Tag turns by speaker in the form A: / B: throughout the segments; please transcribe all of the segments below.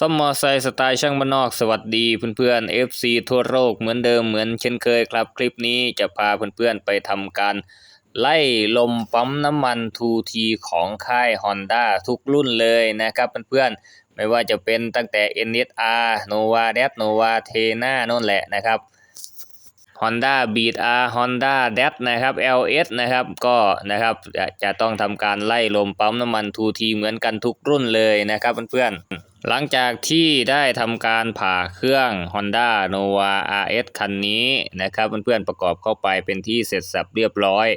A: ซ่อมมอไซค์สไตล์ช่างบ้านนอกสวัสดีเพื่อนๆ FC ทั่วโลกเหมือนเดิมเหมือนเช่นเคยครับ คลิปนี้จะพาเพื่อนๆไปทำการ ไล่ลมปั๊มน้ำมัน 2T ของค่าย Honda ทุกรุ่นเลยนะครับเพื่อนๆ ไม่ว่าจะเป็นตั้งแต่ NSR Nova d a s Nova t e n a นั่นแหละนะครับ Honda Beat R Honda d a s นะครับ LS นะครับก็นะครับจะต้องทำการไล่ลมปั๊มน้ำมัน 2T เหมือนกันทุกรุ่นเลยนะครับเพื่อนๆ หลังจากที่ได้ทำการผ่าเครื่อง Honda Nova RS คันนี้นะครับเพื่อนๆประกอบเข้าไปเป็นที่เสร็จสับเรียบร้อย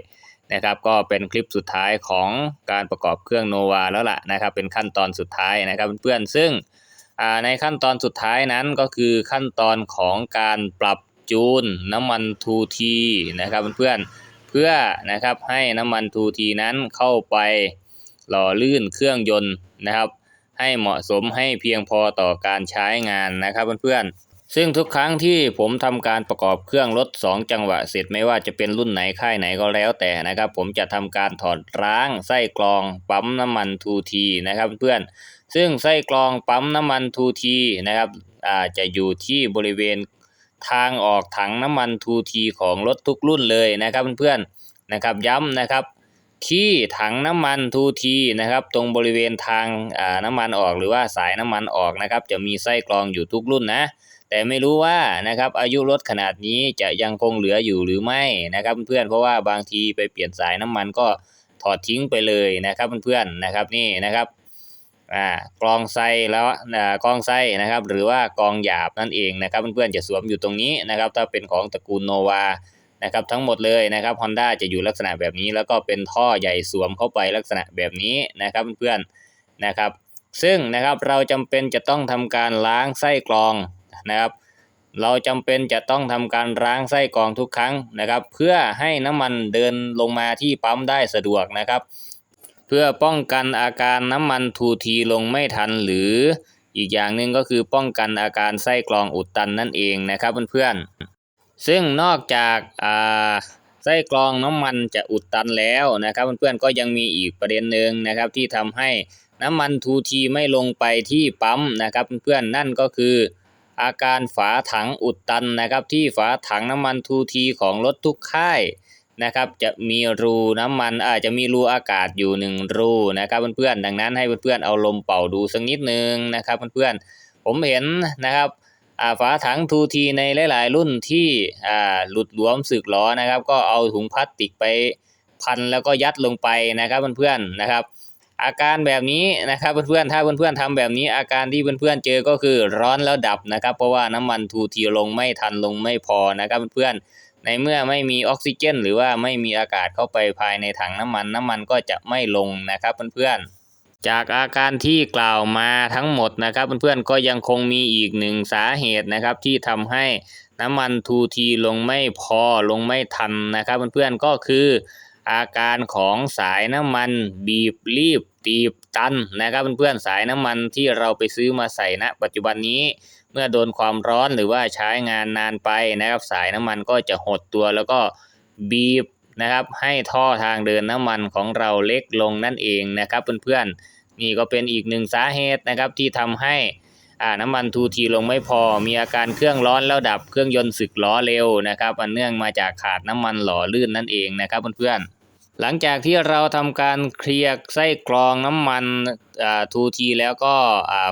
A: นะครับก็เป็นคลิปสุดท้ายของการประกอบเครื่อง Nova แล้วล่ะนะครับเป็นขั้นตอนสุดท้ายนะครับเพื่อนๆซึ่งในขั้นตอนสุดท้ายนั้นก็คือขั้นตอนของการปรับจูนน้ำมัน 2T นะครับเพื่อนๆเพื่อนะครับให้น้ำมัน 2T นั้นเข้าไปหล่อลื่นเครื่องยนต์นะครับ ให้เหมาะสมให้เพียงพอต่อการใช้งานนะครับเพื่อนๆ ซึ่งทุกครั้งที่ผมทำการประกอบเครื่องรถ 2 จังหวะเสร็จไม่ว่าจะเป็นรุ่นไหนค่ายไหนก็แล้วแต่นะครับ ผมจะทำการถอดร้างไส้กรองปั๊มน้ำมัน 2T นะครับเพื่อนซึ่งไส้กรองปั๊มน้ำมัน 2T นะครับอาจะอยู่ที่บริเวณทางออกถังน้ำมัน 2T ของรถทุกรุ่นเลยนะครับเพื่อนๆนะครับย้ำนะครับ ที่ถังน้ำมัน 2T นะครับ ตรงบริเวณทางน้ำมันออกหรือว่าสายน้ำมันออกนะครับ จะมีไส้กรองอยู่ทุกรุ่นนะ แต่ไม่รู้ว่านะครับอายุรถขนาดนี้จะยังคงเหลืออยู่หรือไม่นะครับ เพื่อนเพราะว่าบางทีไปเปลี่ยนสายน้ำมันก็ถอดทิ้งไปเลยนะครับเพื่อนๆนะครับนี่นะครับอ่ากรองไส้แล้วอ่ากรองไส้นะครับ หรือว่ากรองหยาบนั่นเองนะครับเพื่อนๆจะสวมอยู่ตรงนี้นะครับ ถ้าเป็นของตระกูลโนวา นะครับทั้งหมดเลยนะครับ Honda จะอยู่ลักษณะแบบนี้ แล้วก็เป็นท่อใหญ่สวมเข้าไปลักษณะแบบนี้นะครับเพื่อนๆนะครับ ซึ่งนะครับเราจำเป็นจะต้องทำการล้างไส้กรองนะครับ เราจำเป็นจะต้องทำการล้างไส้กรองทุกครั้งนะครับ เพื่อให้น้ำมันเดินลงมาที่ปั๊มได้สะดวกนะครับ เพื่อป้องกันอาการน้ำมันทูทีลงไม่ทันหรืออีกอย่างหนึ่งก็คือป้องกันอาการไส้กรองอุดตันนั่นเองนะครับเพื่อนๆ ซึ่งนอกจากอ่าไส้กรองน้ำมันจะอุดตันแล้วนะครับเพื่อนๆก็ยังมีอีกประเด็นหนึ่งนะครับที่ทำให้น้ำมันทูทีไม่ลงไปที่ปั๊มนะครับเพื่อนๆนั่นก็คือ อาการฝาถังอุดตันนะครับที่ฝาถังน้ำมันทูทีของรถทุกค่ายนะครับจะมีรูน้ำมันอาจจะมีรูอากาศอยู่หนึ่งรูนะครับเพื่อนๆดังนั้นให้เพื่อนๆเอาลมเป่าดูสักนิดนึงนะครับเพื่อนๆผมเห็นนะครับ ฝาถังทูทีในหลาย ๆ รุ่นที่อาหลุดหลวมสึกหรอนะครับ ก็เอาถุงพลาสติกไปพันแล้วก็ยัดลงไปนะครับเพื่อนๆนะครับ อาการแบบนี้นะครับเพื่อนๆถ้าเพื่อนๆทำแบบนี้ อาการที่เพื่อนๆเจอก็คือร้อนแล้วดับนะครับ เพราะว่าน้ำมันทูทีลงไม่ทันลงไม่พอนะครับเพื่อนๆในเมื่อไม่มีออกซิเจน หรือว่าไม่มีอากาศเข้าไปภายในถังน้ำมันน้ำมันก็จะไม่ลงนะครับเพื่อนๆ จากอาการที่กล่าวมาทั้งหมดนะครับ เพื่อนๆก็ยังคงมีอีกหนึ่งสาเหตุนะครับ ที่ทำให้น้ำมันทูทีลงไม่พอลงไม่ทันนะครับ เพื่อนๆก็คืออาการของสายน้ำมันบีบรีบตีบตันนะครับเพื่อนๆสายน้ำมันที่เราไปซื้อมาใส่ณปัจจุบันนี้เมื่อโดนความร้อนหรือว่าใช้งานนานไปนะครับ สายน้ำมันก็จะหดตัวแล้วก็บีบ นะครับ ให้ท่อทางเดินน้ำมันของเราเล็กลงนั่นเองนะครับเพื่อนๆนี่ก็เป็นอีกหนึ่งสาเหตุนะครับที่ทำให้น้ำมันทูทีลงไม่พอ มีอาการเครื่องร้อนแล้วดับเครื่องยนต์สึกล้อเร็วนะครับอันเนื่องมาจากขาดน้ำมันหล่อลื่นนั่นเองนะครับเพื่อนๆหลังจากที่เราทำการเคลียร์ไส้กรองน้ำมันทูทีแล้วก็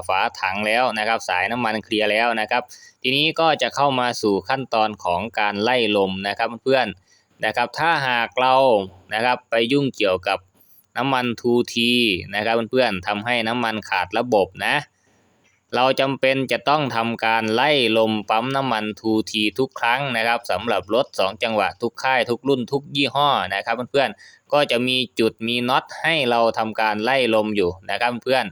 A: ฝาถังแล้วนะครับ สายน้ำมันเคลียร์แล้วนะครับ ทีนี้ก็จะเข้ามาสู่ขั้นตอนของการไล่ลมนะครับเพื่อน นะครับถ้าหากเรานะครับไปยุ่งเกี่ยวกับน้ำมันทูทีนะครับเพื่อนๆทำให้น้ำมันขาดระบบนะ เราจำเป็นจะต้องทำการไล่ลมปั๊มน้ำมัน 2T ทุกครั้งนะครับสำหรับรถ 2 จังหวะทุกค่ายทุกรุ่นทุกยี่ห้อนะครับเพื่อนๆก็จะมีจุดมีน็อตให้เราทำการไล่ลมอยู่นะครับเพื่อน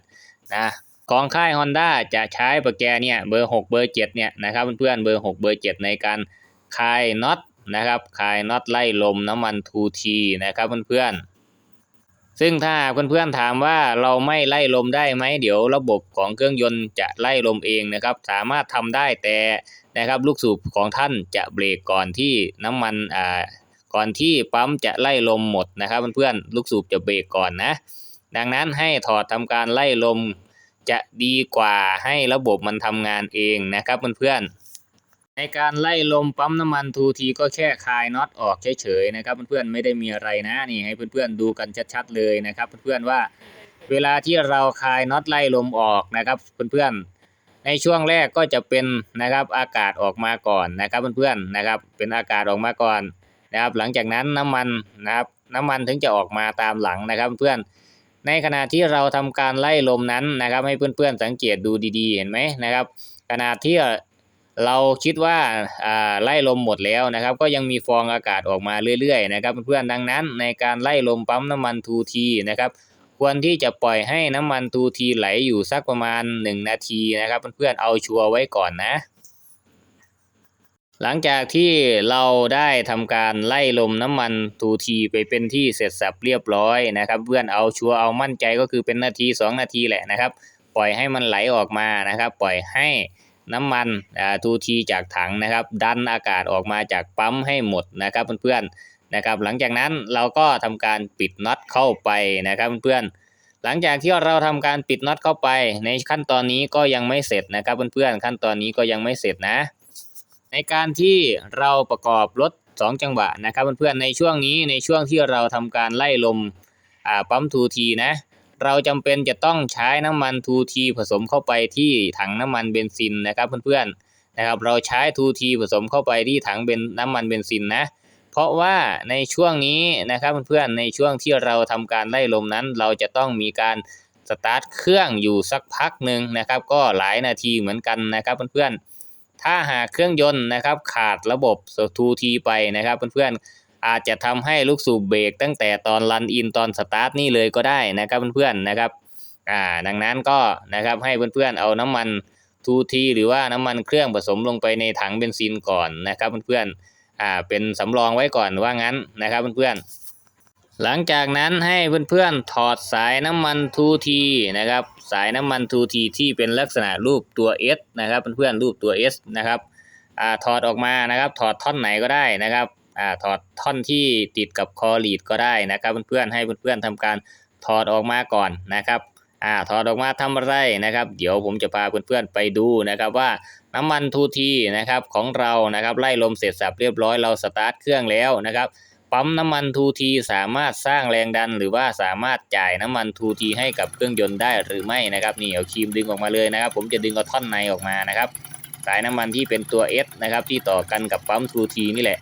A: นะของค่าย Honda จะใช้ประแกเนี่ยเบอร์ 6 เบอร์ 7 เนี่ยนะครับเพื่อนๆเบอร์ 6 เบอร์ 7 ในการคลายน็อต นะครับคลายน็อตไล่ลมน้ำมัน 2T นะครับเพื่อนๆ ซึ่งถ้าเพื่อนๆถามว่าเราไม่ไล่ลมได้ไหมเดี๋ยวระบบของเครื่องยนต์จะไล่ลมเองนะครับ สามารถทำได้แต่นะครับลูกสูบของท่านจะเบรกก่อนที่น้ำมันอ่าก่อนที่ปั๊มจะไล่ลมหมดนะครับเพื่อนๆลูกสูบจะเบรกก่อนนะ ดังนั้นให้ถอดทำการไล่ลมจะดีกว่าให้ระบบมันทำงานเองนะครับเพื่อนๆ ในการไล่ลมปั๊มน้ำมันทูทีก็แค่คลายน็อตออกเฉยๆนะครับเพื่อนๆไม่ได้มีอะไรนะนี่ให้เพื่อนๆดูกันชัดๆเลยนะครับเพื่อนๆว่าเวลาที่เราคลายน็อตไล่ลมออกนะครับเพื่อนๆในช่วงแรกก็จะเป็นนะครับอากาศออกมาก่อนนะครับเพื่อนๆนะครับเป็นอากาศออกมาก่อนนะครับหลังจากนั้นน้ำมันนะครับน้ำมันถึงจะออกมาตามหลังนะครับเพื่อนในขณะที่เราทำการไล่ลมนั้นนะครับให้เพื่อนๆสังเกตดูดีๆเห็นไหมนะครับขณะที่ เราคิดว่าไล่ลมหมดแล้วนะครับ ก็ยังมีฟองอากาศออกมาเรื่อยๆนะครับเพื่อนๆดังนั้นในการไล่ลมปั๊มน้ำมันทูทีนะครับควรที่จะปล่อยให้น้ำมันทูทีไหลอยู่สักประมาณ 1 นาทีนะครับเพื่อนๆเอาชัวร์ไว้ก่อนนะ หลังจากที่เราได้ทำการไล่ลมน้ำมันทูทีไปเป็นที่เสร็จสับเรียบร้อยนะครับ เพื่อนเอาชัวร์เอามั่นใจก็คือเป็นนาที 2 นาทีแหละนะครับ ปล่อยให้มันไหลออกมานะครับ ปล่อยให้ น้ำมันทูทีจากถังนะครับ ดันอากาศออกมาจากปั๊มให้หมดนะครับเพื่อนๆนะครับหลังจากนั้นเราก็ทำการปิดน็อตเข้าไปนะครับเพื่อนๆหลังจากที่เราทำการปิดน็อตเข้าไป ในขั้นตอนนี้ก็ยังไม่เสร็จนะครับเพื่อนๆขั้นตอนนี้ก็ยังไม่เสร็จนะ ในการที่เราประกอบรถ2 จังหวะนะครับเพื่อนๆในช่วงนี้ในช่วงที่เราทำการไล่ลมปั๊มทูทีนะ เราจำเป็นจะต้องใช้น้ำมันทูทีผสมเข้าไปที่ถังน้ำมันเบนซินนะครับเพื่อนๆนะครับ เราใช้ทูทีผสมเข้าไปที่ถังเบนน้ำมันเบนซินนะ เพราะว่าในช่วงนี้นะครับเพื่อนๆในช่วงที่เราทำการไล่ลมนั้น เราจะต้องมีการสตาร์ทเครื่องอยู่สักพักหนึ่งนะครับ ก็หลายนาทีเหมือนกันนะครับเพื่อนๆถ้าหากเครื่องยนต์นะครับขาดระบบทูทีไปนะครับเพื่อนๆ อาจจะทำให้ลูกสูบเบรกตั้งแต่ตอนรันอินตอนสตาร์ทนี่เลยก็ได้นะครับเพื่อนๆนะครับอ่าดังนั้นก็นะครับให้เพื่อนๆเอาน้ำมันทูทีหรือว่าน้ำมันเครื่องผสมลงไปในถังเบนซินก่อนนะครับเพื่อนๆอ่าเป็นสำรองไว้ก่อนว่างั้นนะครับเพื่อนๆหลังจากนั้นให้เพื่อนๆถอดสายน้ำมันทูทีนะครับสายน้ำมันทูทีที่เป็นลักษณะรูปตัว S นะครับเพื่อนๆรูปตัว S นะครับอ่าถอดออกมานะครับถอดท่อนไหนก็ได้นะครับ อ่าถอดท่อนที่ติดกับคอลีดก็ได้นะครับเพื่อนๆให้เพื่อนๆทำการถอดออกมาก่อนนะครับอ่าถอดออกมาทำอะไรนะครับ เดี๋ยวผมจะพาเพื่อนๆไปดูนะครับว่าน้ำมันทูทีนะครับของเรานะครับไล่ลมเสร็จสับเรียบร้อยเราสตาร์ทเครื่องแล้วนะครับปั๊มน้ำมันทูทีสามารถสร้างแรงดัน หรือว่าสามารถจ่ายน้ำมันทูทีให้กับเครื่องยนต์ได้หรือไม่นะครับนี่เอาครีมดึงออกมาเลยนะครับ ผมจะดึงเอาท่อนในออกมานะครับสายน้ำมันที่เป็นตัว S นะครับที่ต่อกันกับปั๊มทูทีนี่แหละ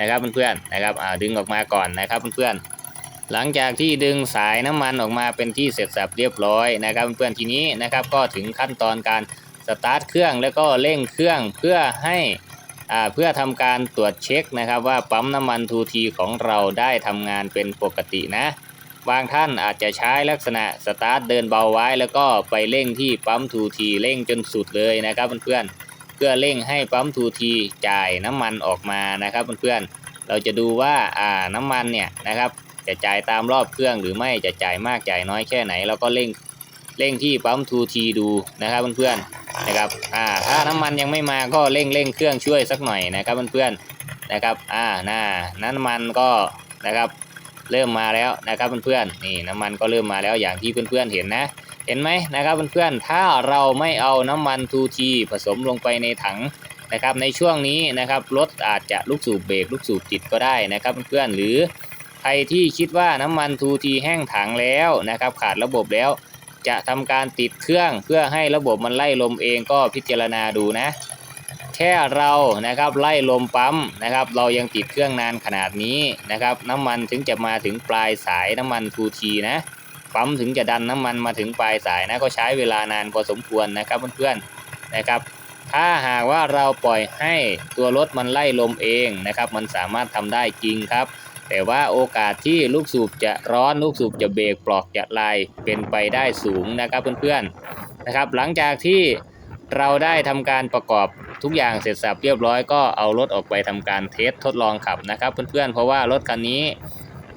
A: นะครับเพื่อนๆนะครับดึงออกมาก่อนนะครับเพื่อนๆหลังจากที่ดึงสายน้ำมันออกมาเป็นที่เสร็จสับเรียบร้อยนะครับเพื่อนๆทีนี้นะครับก็ถึงขั้นตอนการสตาร์ทเครื่องแล้วก็เร่งเครื่องเพื่อให้เพื่อทำการตรวจเช็คนะครับว่าปั๊มน้ำมันทูทีของเราได้ทำงานเป็นปกตินะ บางท่านอาจจะใช้ลักษณะสตาร์ทเดินเบาไว้ แล้วก็ไปเร่งที่ปั๊มทูทีเร่งจนสุดเลยนะครับเพื่อนๆ เพื่อเร่งให้ปั๊มทูทีจ่ายน้ำมันออกมานะครับเพื่อนๆเราจะดูว่าอ่าน้ำมันเนี่ยนะครับ จะจ่ายตามรอบเครื่องหรือไม่จะจ่ายมากจ่ายน้อยแค่ไหนเราก็เร่งเร่งที่ปั๊มทูทีดูนะครับเพื่อนๆนะครับอ่าถ้าน้ำมันยังไม่มาก็เร่งเร่งเครื่องช่วยสักหน่อยนะครับเพื่อนๆนะครับอ่าน่าน้ำมันก็นะครับเริ่มมาแล้วนะครับเพื่อนๆนี่น้ำมันก็เริ่มมาแล้วอย่างที่เพื่อนๆเห็นนะ เห็นไหมนะครับเพื่อนๆ ถ้าเราไม่เอาน้ำมันทูทีผสมลงไปในถังนะครับในช่วงนี้นะครับรถอาจจะลูกสูบเบรกลูกสูบติดก็ได้นะครับเพื่อนๆหรือใครที่คิดว่าน้ำมันทูทีแห้งถังแล้วนะครับขาดระบบแล้ว จะทำการติดเครื่องเพื่อให้ระบบมันไล่ลมเองก็พิจารณาดูนะแค่เรานะครับไล่ลมปั๊มนะครับเรายังติดเครื่องนานขนาดนี้นะครับน้ำมันถึงจะมาถึงปลายสายน้ำมันทูทีนะ ปั๊มถึงจะดันน้ำมันมาถึงปลายสายนะก็ใช้เวลานานพอสมควรนะครับเพื่อนๆนะครับ ถ้าหากว่าเราปล่อยให้ตัวรถมันไล่ลมเองนะครับ มันสามารถทำได้จริงครับ แต่ว่าโอกาสที่ลูกสูบจะร้อนลูกสูบจะเบรกปลอกจะลายเป็นไปได้สูงนะครับเพื่อนๆนะครับ หลังจากที่เราได้ทำการประกอบทุกอย่างเสร็จสับเรียบร้อยก็เอารถออกไปทำการเทสทดลองขับนะครับ เพื่อนๆเพราะว่ารถคันนี้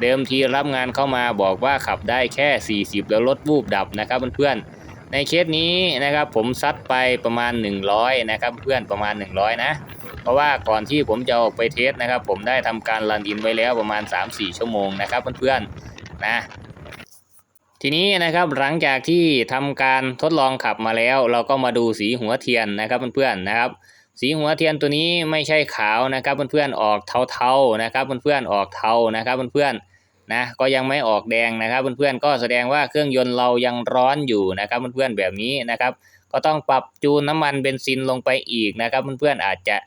A: เดิมทีรับงานเข้ามาบอกว่าขับได้แค่ 40 แล้วรถวูบดับนะครับเพื่อนๆในเคสนี้นะครับผมซัดไปประมาณ 100 นะครับเพื่อนประมาณ 100 นะ เพราะว่าก่อนที่ผมจะออกไปเทสนะครับ ผมได้ทำการรันอินไว้แล้วประมาณ 3-4 ชั่วโมงนะครับเพื่อนๆนะทีนี้นะครับหลังจากที่ทำการทดลองขับมาแล้ว เราก็มาดูสีหัวเทียนนะครับเพื่อนๆนะครับ สีหัวเทียนตัวนี้ไม่ใช่ขาวนะครับเพื่อนๆออกเทาๆนะครับเพื่อนๆออกเทานะครับเพื่อนๆ นะก็ยังไม่ออกแดงนะครับเพื่อนๆก็แสดงว่าเครื่องยนต์เรายังร้อนอยู่นะครับเพื่อนๆแบบนี้นะครับ ก็ต้องปรับจูนน้ำมันเบนซินลงไปอีกนะครับเพื่อนๆอาจจะ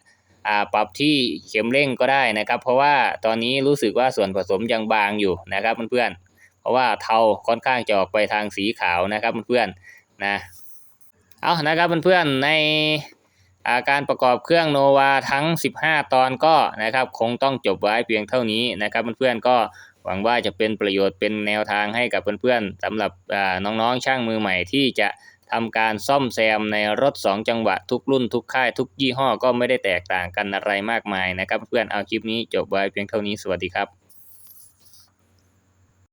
A: ปรับที่เข็มเร่งก็ได้นะครับ เพราะว่าตอนนี้รู้สึกว่าส่วนผสมยังบางอยู่นะครับเพื่อนๆเพราะว่าเทาค่อนข้างจะออกไปทางสีขาวนะครับเพื่อนๆนะเอานะครับเพื่อนๆในอาการประกอบเครื่องโนวาทั้ง 15 ตอนก็นะครับคงต้องจบไว้เพียงเท่านี้นะครับเพื่อนๆก็ หวังว่าจะเป็นประโยชน์เป็นแนวทางให้กับเพื่อนๆสำหรับน้องๆช่างมือใหม่ที่จะทำการซ่อมแซมในรถ 2 จังหวะทุกรุ่นทุกค่ายทุกยี่ห้อก็ไม่ได้แตกต่างกันอะไรมากมายนะครับ เพื่อนเอาคลิปนี้จบไว้เพียงเท่านี้สวัสดีครับ